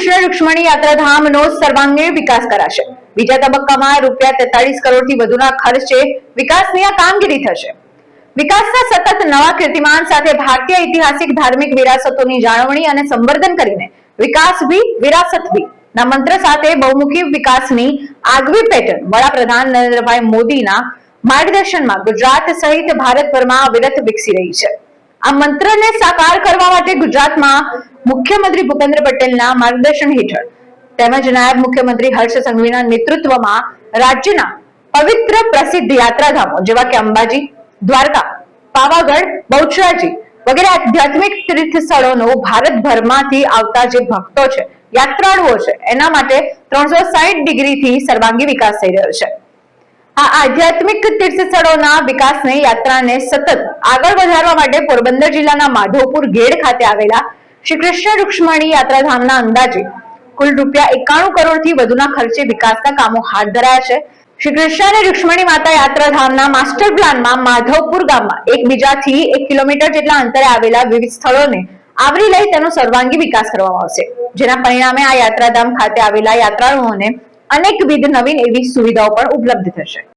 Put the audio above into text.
કૃષ્ણ રૂક્ષ્મણી યાત્રાધામનો સર્વાંગીણ વિકાસ કરાશે. બીજા તબક્કામાં રૂપિયા તેતાળીસ કરોડથી વધુના ખર્ચે વિકાસની આ કામગીરી થશે. વિકાસના સતત નવા કીર્તિમાન સાથે ભારતીય ઐતિહાસિક ધાર્મિક વિરાસતોની જાળવણી અને સંવર્ધન કરીને વિકાસ ભી, વિરાસત ભી ના મંત્ર સાથે બહુમુખી વિકાસની આગવી પેટર્ન વડાપ્રધાન નરેન્દ્રભાઈ મોદીના માર્ગદર્શનમાં ગુજરાત સહિત ભારતભરમાં અવિરત વિકસી રહી છે. આ મંત્રને સાકાર કરવા માટે ગુજરાતમાં મુખ્યમંત્રી ભૂપેન્દ્ર પટેલના માર્ગદર્શન હેઠળ તેમજ નાયબ મુખ્યમંત્રી હર્ષ સંઘવીના નેતૃત્વમાં રાજ્યના પવિત્ર પ્રસિદ્ધ યાત્રાધામો જેવા કે અંબાજી, દ્વારકા, પાવાગઢ, બહુચરાજી વગેરે આધ્યાત્મિક તીર્થ સ્થળોનો ભારતભરમાંથી આવતા જે ભક્તો છે, યાત્રાળુઓ છે, એના માટે ત્રણસો સાઈઠ ડિગ્રીથી સર્વાંગી વિકાસ થઈ રહ્યો છે. આ આધ્યાત્મિક તીર્થ સ્થળોના વિકાસને યાત્રાને સતત આગળ વધારવા માટે પોરબંદર જિલ્લાના માધવપુર ગેડ ખાતે આવેલા શ્રી કૃષ્ણ રૂક્ષ્મણી યાત્રાધામના અંદાજે કુલ રૂપિયા એકાણું કરોડથી વધુના ખર્ચે વિકાસના કામો હાથ ધરાયા છે. શ્રી કૃષ્ણ અને રૂક્ષ્મણી માતા યાત્રાધામના માસ્ટર પ્લાનમાં માધવપુર ગામમાં એકબીજાથી એક કિલોમીટર જેટલા અંતરે આવેલા વિવિધ સ્થળોને આવરી લઈ તેનો સર્વાંગી વિકાસ કરવામાં આવશે. જેના પરિણામે આ યાત્રાધામ ખાતે આવેલા યાત્રાળુઓને અનેકવિધ નવીન એવી સુવિધાઓ પણ ઉપલબ્ધ થશે.